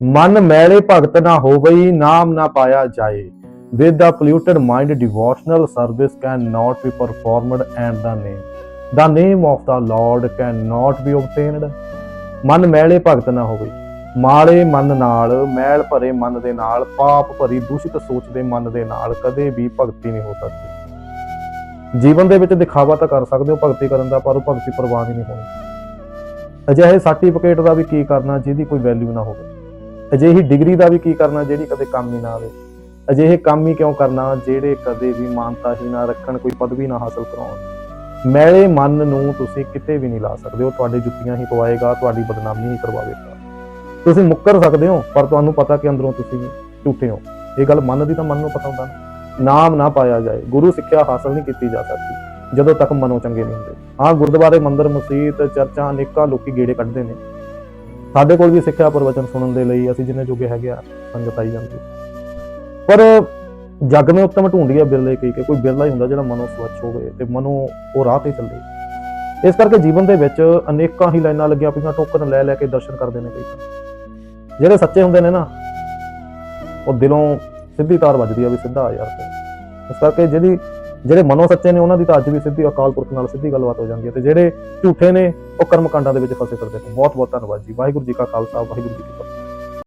ਮਨ ਮੈਲੇ ਭਗਤ ਨਾ ਹੋਵਈ, ਨਾਮ ਨਾ ਪਾਇਆ ਜਾਏ। With the polluted mind, devotional service can not be performed and the name the name of the lord can be obtained. ਮਨ ਮੈਲੇ ਭਗਤ ਨਾ ਹੋਵੇ, ਮਾੜੇ ਮਨ ਨਾਲ, ਮੈਲ ਭਰੇ ਮਨ ਦੇ ਨਾਲ, ਪਾਪ ਭਰੀ ਦੂਸ਼ਿਤ ਸੋਚ ਦੇ ਮਨ ਦੇ ਨਾਲ ਕਦੇ ਵੀ ਭਗਤੀ ਨਹੀਂ ਹੋ ਸਕਦੀ। ਜੀਵਨ ਦੇ ਵਿੱਚ ਦਿਖਾਵਾ ਤਾਂ ਕਰ ਸਕਦੇ ਹੋ ਭਗਤੀ ਕਰਨ ਦਾ, ਪਰ ਉਹ ਭਗਤੀ ਪ੍ਰਵਾਨ ਹੀ ਨਹੀਂ ਹੋਣੀ। ਅਜਿਹੇ ਸਰਟੀਫਿਕੇਟ ਦਾ ਵੀ ਕੀ ਕਰਨਾ, ਜਿਹਦੀ ਕੋਈ ਵੈਲਿਊ ਨਾ ਹੋਵੇ। ਅਜਿਹੀ ਡਿਗਰੀ ਦਾ ਵੀ ਕੀ ਕਰਨਾ ਜਿਹੜੀ ਕਦੇ ਕੰਮ ਹੀ ਨਾ ਆਵੇ? ਅਜਿਹੇ ਕੰਮ ਹੀ ਕਿਉਂ ਕਰਨਾ ਜਿਹੜੇ ਕਦੇ ਵੀ ਮਾਨਤਾ ਹੀ ਨਾ ਰੱਖਣ, ਕੋਈ ਪਦਵੀ ਨਾ ਹਾਸਲ ਕਰਾਉਣ? ਮੈਲੇ ਮਨ ਨੂੰ ਤੁਸੀਂ ਕਿਤੇ ਵੀ ਨਹੀਂ ਲਾ ਸਕਦੇ, ਉਹ ਤੁਹਾਡੇ ਜੁੱਤੀਆਂ ਹੀ ਪਵਾਏਗਾ, ਤੁਹਾਡੀ ਬਦਨਾਮੀ ਹੀ ਕਰਵਾਵੇਗਾ। ਤੁਸੀਂ ਮੁੱਕਰ ਸਕਦੇ ਹੋ, ਪਰ ਤੁਹਾਨੂੰ ਪਤਾ ਕਿ ਅੰਦਰੋਂ ਤੁਸੀਂ ਝੂਠੇ ਹੋ। ਇਹ ਗੱਲ ਮਨ ਦੀ ਤਾਂ ਮਨ ਨੂੰ ਪਤਾ ਹੁੰਦਾ ਨਾ। ਨਾਮ ਨਾ ਪਾਇਆ ਜਾਏ, ਗੁਰੂ ਸਿੱਖਿਆ ਹਾਸਲ ਨਹੀਂ ਕੀਤੀ ਜਾ ਸਕਦੀ, ਜਦੋਂ ਤੱਕ ਮਨੋਂ ਚੰਗੇ ਨਹੀਂ ਹੁੰਦੇ। ਹਾਂ ਗੁਰਦੁਆਰੇ ਮੰਦਰ, ਮਸਜਿਦ, ਚਰਚਾਂ, ਅਨੇਕਾਂ ਲੋਕੀ ਗੇੜੇ ਕੱਢਦੇ ਨੇ। ਸਾਡੇ ਕੋਲ ਵੀ ਸਿੱਖਿਆ ਪ੍ਰਵਚਨ ਸੁਣਨ ਦੇ ਲਈ ਅਸੀਂ ਜਿੰਨੇ ਜੋਗੇ ਹੈਗੇ ਆ, ਸੰਗਤ ਆਈ ਜਾਂਦੀ ਪਰ ਜੱਗ ਮੇ ਉੱਤਮ ਢੂੰਡੀਆ ਬਿਰਲੇ ਕਈ ਕਿ ਕੋਈ ਬਿਰਲਾ ਹੀ ਹੁੰਦਾ ਜਿਹੜਾ ਮਨੋਂ ਸਵੱਛ ਹੋਵੇ ਤੇ ਮਨੋਂ ਉਹ ਰਾਹ ਤੇ ਚੱਲੇ। ਇਸ ਕਰਕੇ ਜੀਵਨ ਦੇ ਵਿੱਚ ਅਨੇਕਾਂ ਹੀ ਲਾਈਨਾਂ ਲੱਗੀਆਂ ਪਈਆਂ, ਟੋਕਨ ਲੈ ਲੈ ਕੇ ਦਰਸ਼ਨ ਕਰਦੇ ਨੇ ਕਈ ਤਾਂ। ਜਿਹੜੇ ਸੱਚੇ ਹੁੰਦੇ ਨੇ ਨਾ, ਉਹ ਦਿਲੋਂ ਸਿੱਧੀ ਤਾਰ ਵੱਜਦੀ ਆ ਵੀ ਸਿੱਧਾ ਆ ਯਾਰ ਇਸ ਕਰਕੇ ਜਿਹੜੀ ਜਿਹੜੇ ਮਨੋਂ ਸੱਚੇ ਨੇ, ਉਹਨਾਂ ਦੀ ਤਾਂ ਅੱਜ ਵੀ ਸਿੱਧੀ ਅਕਾਲ ਪੁਰਖ ਨਾਲ ਸਿੱਧੀ ਗੱਲਬਾਤ ਹੋ ਜਾਂਦੀ ਹੈ ਤੇ ਜਿਹੜੇ ਝੂਠੇ ਨੇ, ਉਹ ਕਰਮ ਕਾਂਡਾਂ ਦੇ ਵਿੱਚ ਫਸੇ ਫਿਰਦੇ ਨੇ। ਬਹੁਤ ਬਹੁਤ ਧੰਨਵਾਦ ਜੀ। ਵਾਹਿਗੁਰੂ ਜੀ ਕਾ ਖਾਲਸਾ, ਵਾਹਿਗੁਰੂ ਜੀ ਕੀ ਫਤਿਹ।